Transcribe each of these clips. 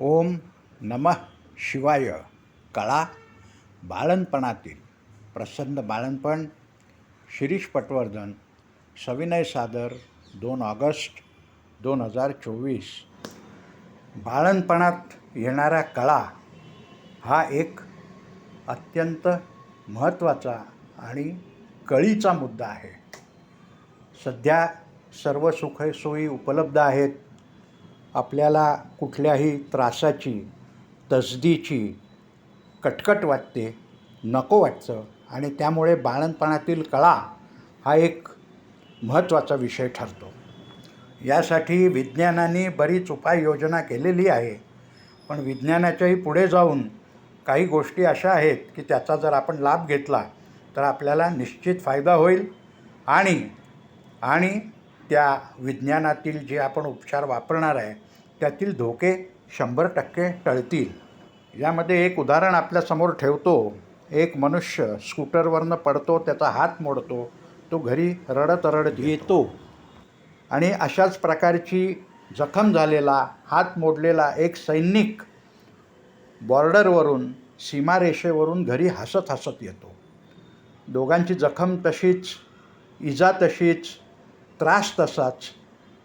ओम नमः शिवाय. कळा बाळणपणातील प्रसन्न बाळणपण शिरीष पटवर्धन सविनय सादर दोन ऑगस्ट दोन हजार चोवीस. बाळणपणात येणारा कळा हा एक अत्यंत महत्त्वाचा आणि कळीचा मुद्दा आहे. सध्या सर्व सुखसोयी उपलब्ध आहेत. आपल्याला कुठल्याही त्रासाची तसदीची कटकट वाटते नको वाटतं. आणि त्यामुळे बाळणपणातील कळा हा एक महत्त्वाचा विषय ठरतो. यासाठी विज्ञानाने बरीच उपाययोजना केलेली आहे. पण विज्ञानाच्याही पुढे जाऊन काही गोष्टी अशा आहेत की त्याचा जर आपण लाभ घेतला तर आपल्याला निश्चित फायदा होईल. आणि आणि त्या विज्ञानातील जे आपण उपचार वापरणार आहे त्यातील धोके शंभर टक्के टळतील. यामध्ये एक उदाहरण आपल्यासमोर ठेवतो. एक मनुष्य स्कूटरवरनं पडतो त्याचा हात मोडतो तो घरी रडत रडत येतो. आणि अशाच प्रकारची जखम झालेला हात मोडलेला एक सैनिक बॉर्डरवरून सीमारेषेवरून घरी हसत हसत येतो. दोघांची जखम तशीच इजा तशीच त्रास तसाच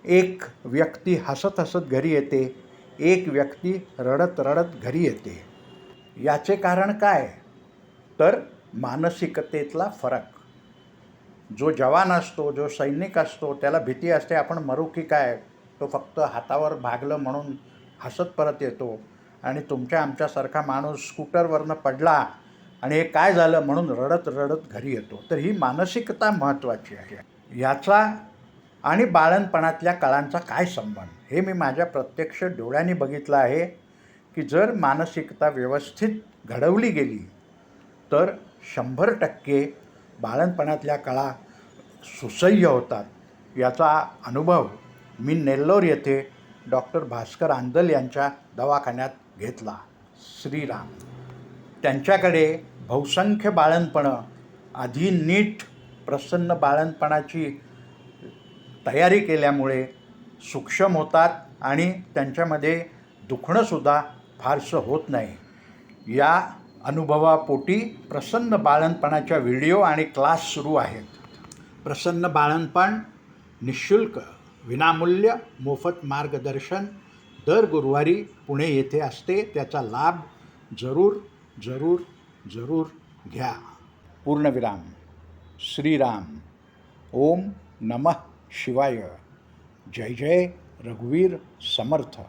एक व्यक्ती हसत हसत घरी येते एक व्यक्ती रडत रडत घरी येते. याचे कारण काय? तर मानसिकतेतला फरक. जो जवान असतो जो सैनिक असतो त्याला भीती असते आपण मरू की काय? तो फक्त हातावर भागलं म्हणून हसत परत येतो. आणि तुमच्या आमच्यासारखा माणूस स्कूटरवरनं पडला आणि हे काय झालं म्हणून रडत रडत घरी येतो. तर ही मानसिकता महत्त्वाची आहे. याचा आणि बाळणपणातल्या कळांचा काय संबंध? हे मी माझ्या प्रत्यक्ष डोळ्यांनी बघितलं आहे की जर मानसिकता व्यवस्थित घडवली गेली तर शंभर टक्के बाळणपणातल्या कळा सुसह्य होतात. याचा अनुभव मी नेल्लोर येथे डॉक्टर भास्कर आंदल यांच्या दवाखान्यात घेतला. श्रीराम. त्यांच्याकडे बहुसंख्य बाळणपणं आधी नीट प्रसन्न बाळणपणाची तयारी केल्यामुळे सूक्ष्म होतात आणि त्यांच्यामध्ये दुखणंसुद्धा फारसं होत नाही. या अनुभवापोटी प्रसन्न बाळणपणाच्या व्हिडिओ आणि क्लास सुरू आहेत. प्रसन्न बाळणपण निशुल्क विनामूल्य मोफत मार्गदर्शन दर गुरुवारी पुणे येथे असते त्याचा लाभ जरूर जरूर जरूर घ्या. पूर्णविराम. श्रीराम. ओम नमः. शिवाय. जय जय रघुवीर समर्थ.